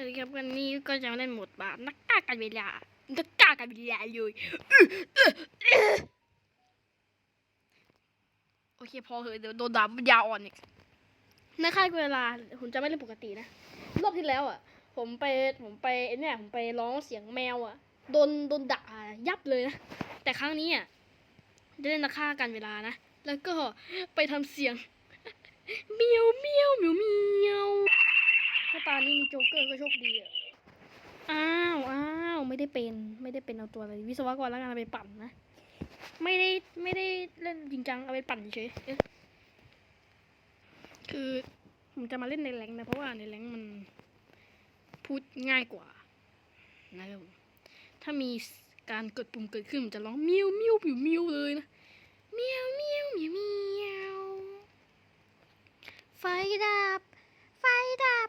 วัสดีครับวันนี้ก็จะเล่นโหมดบาปนักกากันเวลานักกากันเวลาเลยโอเคพอเหอะเดี๋ยวโดนด่าปัญญาอ่อนอีกนักฆ่ากเวลาผมจะไม่เล่นปกตินะรอบที่แล้วอะ ผมไปผมไปเนี่ยผมไปร้องเสียงแมวอะโดนโดนด่ายับเลยนะแต่ครั้งนี้อะจะเล่นนักฆ่ากันเวลานะแล้วก็ไปทำเสียงเมียวเมียวเมียวเมียว ถ้าตานี้มีโจ๊กเกอร์ก็โชคดีอะอ้าวอ้าวไม่ได้เป็นไม่ได้เป็นเอาตัวอะไรวิศวกรแล้วกันเอาไปปั่นนะไม่ได้ไม่ได้เล่นจริงจังเอาไปปั่นเฉยๆเอ๊ะคือผมจะมาเล่นในแรงค์นะเพราะว่าในแรงค์มันพูดง่ายกว่านะครับผมถ้ามีการกดปุ่มเกิดขึ้นผมจะร้องเมียวเมียวผิวเมียวเลยนะเมียวเมียวเมียวเมียวไฟดับ ไฟดับ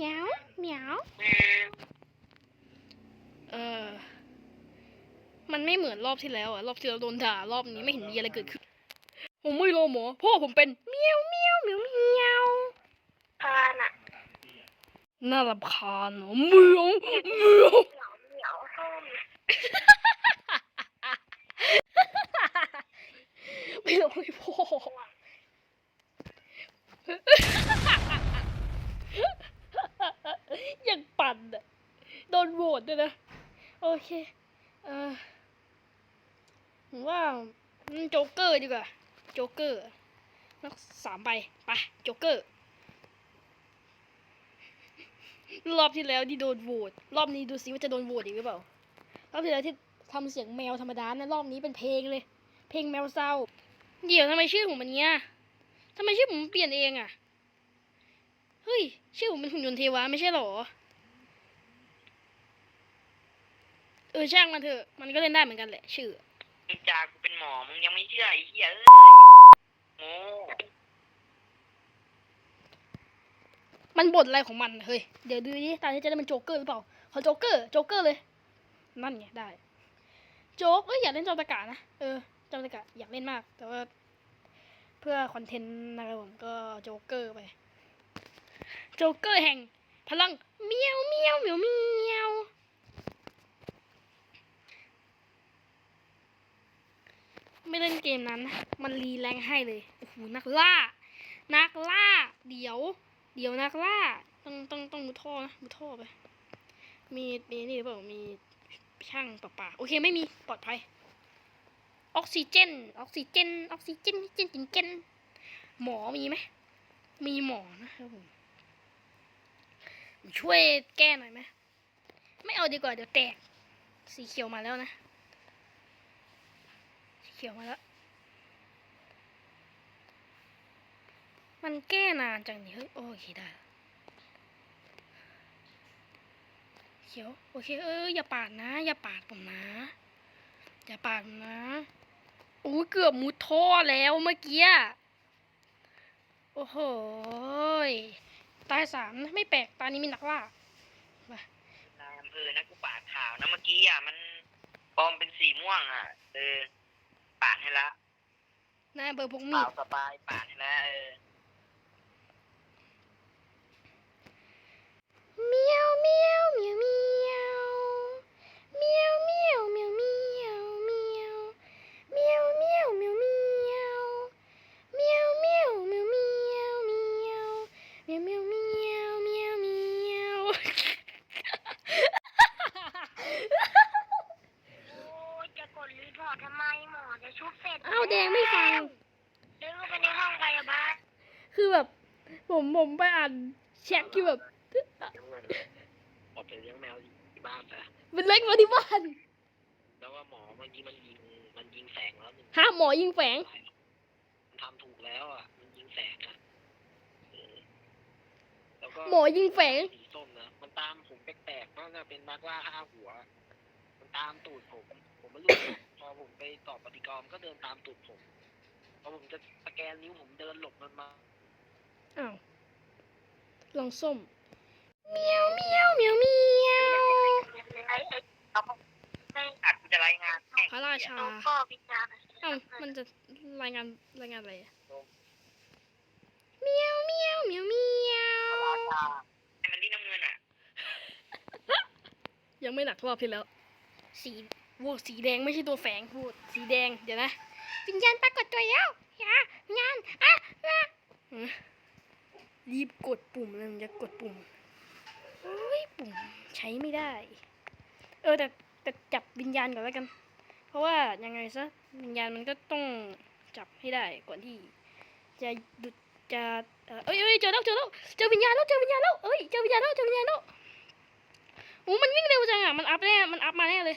มียวเหมียวเออ มันไม่เหมือนรอบที่แล้วอะรอบที่เราโดนด่ารอบนี้ไม่เห็นมีอะไรเกิดขึ้น ผมไม่รอหมอเพราะว่อผมเป็นเมียวเมียวเมียวเมียวพานอะน่ารำคาญเนอะเมียวเมียวเหนียวเหนียวส้มไม่รอให้พ่อ ยังปั่นอะโดนโหวตด้วยนะ โอเค เออผมว่าโจ๊กเกอร์ดีกว่า โจ๊กเกอร์นักสามใบไปโจ๊กเกอร์ รอบที่แล้วที่โดนโหวตรอบนี้ดูซิว่าจะโดนโหวตอีกหรือเปล่ารอบที่แล้วที่ทำเสียงแมวธรรมดานะรอบนี้เป็นเพลงเลย เพลงแมวเศร้า เดี๋ยวทำไมชื่อผมมันเนี้ยทำไมชื่อผมเปลี่ยนเองอะ ฮ้ย ชื่อผมเป็นหุ่นยนต์เทวะไม่ใช่เหรอ เออช่างมันเถอะ มันก็เล่นได้เหมือนกันแหละ ชื่อ มึงจากกูเป็นหมอ มึงยังไม่เชื่อไอ้เหี้ยเอ้ยโง่มันบ่นอะไรของมันเฮ้ย เดี๋ยวดูดิตอนนี้จะได้เป็นโจ๊กเกอร์หรือเปล่า ขอโจ๊กเกอร์ โจ๊กเกอร์เลย นั่นไงได้ โจ๊กเอ้ยอยากเล่นจอมตะกานะ เออจอมตะกาอยากเล่นมาก แต่ว่าเพื่อคอนเทนต์นะครับผมก็โจ๊กเกอร์ไป โจ๊กเกอร์แห่ง พลังเมียวเมียวเมียวเมียวไม่เล่นเกมนั้นนะมันรีแรงให้เลยโอ้โหนักล่า นักล่า เดี๋ยว เดี๋ยวนักล่า ต้องต้องต้องมุดท่อนะมุดท่อไป มีมีนี่หรือเปล่ามีช่างปะปาโอเคไม่มีปลอดภัย ออกซิเจน ออกซิเจน ออกซิเจนเจนเจนเจนหมอมีไหมมีหมอนะครับผม ช่วยแก้หน่อยไหมไม่เอาดีกว่าเดี๋ยวแตก สีเขียวมาแล้วนะ สีเขียวมาแล้ว มันแก้นานจังนี่เฮ้ยโอเคได้ เขียวโอเคเอออย่าปาดนะ อย่าปาดผมนะ อย่าปาดผมนะโอ้ยเกือบมุดท่อแล้วเมื่อกี้อะโอ้โหย ตายสามนะไม่แปลกตานี้มีนักล่านายอำเภอนะกูปาดขาวนะเมื่อกี้อะมันปลอมเป็นสีม่วงอะ เออปาดให้ละนายอำเบอร์พกเปมีล่าดสบายปาดให้ละเออเมียวเมียวเมียวเมี ร็จอ้าวแดงไม่ฟังเดินเข้าไปในห้องพยาบาลคือแบบ ผมผมไปอ่านแชทคือแบบออกไปเลี้ยงแมวที่บ้านไปเป็นเล็กมาที่บ้านแล้วว่าหมอเมื่อกี้มันยิงมันยิงแสงแล้วหนึ่งฮะหมอยิงแฝงมันแล้วอะมันยิงแสงอะเออแล้วก็หมอยิงแฝงสีส้มนะมันตามผมแปลกๆมันจะเป็นนักล่าห้าหัว มันตามตูดผม ผมไม่รู้อะ พอผมไปตอบปฏิกรรมก็เดินตามตูดผมพอผมจะสแกนนิ้วผมเดินหลบมันมาอ้าวลองส้มเมียวเมียวเมียวเมียวไอ้ไอ้เอาไอ้อาจจะรายงานแม่งพระราชาตัวพ่อวิญญาณอ้าวมันจะรายงานรายงานอะไรอะเมียวเมียวเมียวเมียวราชาไอ้มันนี่น้ำเงินอะ ยังไม่หนักรอบที่แล้ว สี โว้สีแดงไม่ใช่ตัวแฝงพูดสีแดงเดี๋ยวนะวิญญาณปรากฏตัวแล้วยาวิญญาณอะอะรีบกดปุ่มเลยมันจะกดปุ่มโอ้ยปุ่มใช้ไม่ได้ เออแต่แต่จับวิญญาณก่อนแล้วกัน เพราะว่ายังไงซะวิญญาณมันก็ต้องจับให้ได้ก่อนที่ จะดุจะเออเอ้ยเอ้ยเจอแล้วเจอแล้วเจอวิญญาณแล้วเจอวิญญาณแล้วเอ้ยเจอวิญญาณแล้วเจอวิญญาณแล้วโอ้มันวิ่งเร็วจังอะมันอัพแน่มันอัพมาแน่เลย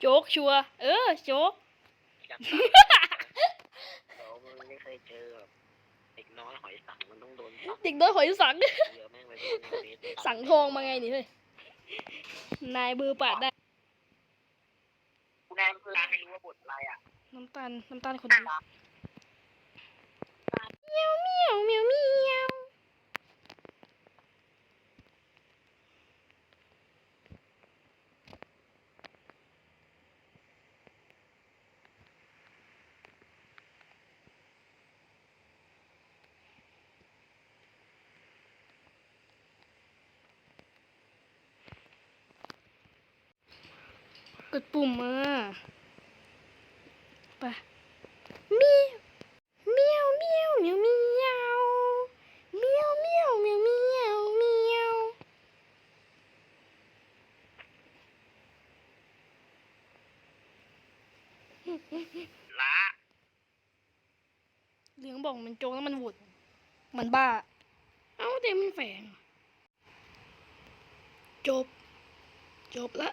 โจ๊กชัวร์เออโจ๊กอยากตายเราไม่เคยเจอแบบเด็กน้อยหอยสังมันต้องโดนสังเด็กน้อยหอยสัง เยอะแม่งไปโดนเบสสังทองมาไงนี่เฮ้ย นายเบอร์ปาดได้ กูนายอำเภอไม่รู้ว่าบทอะไรอะน้ำตาล น้ำตาลคนดีเมียวเมียวเมียวเมียวก ดปุ่มมาไปเมียวเมียวเมียวเมียวเมียวเมียวเมียวเมียวเมียวเมียวละเหลืองบอกมันโจงแล้วมันหวุดมันบ้า เอ้าแต่มันแฝงจบ จบละ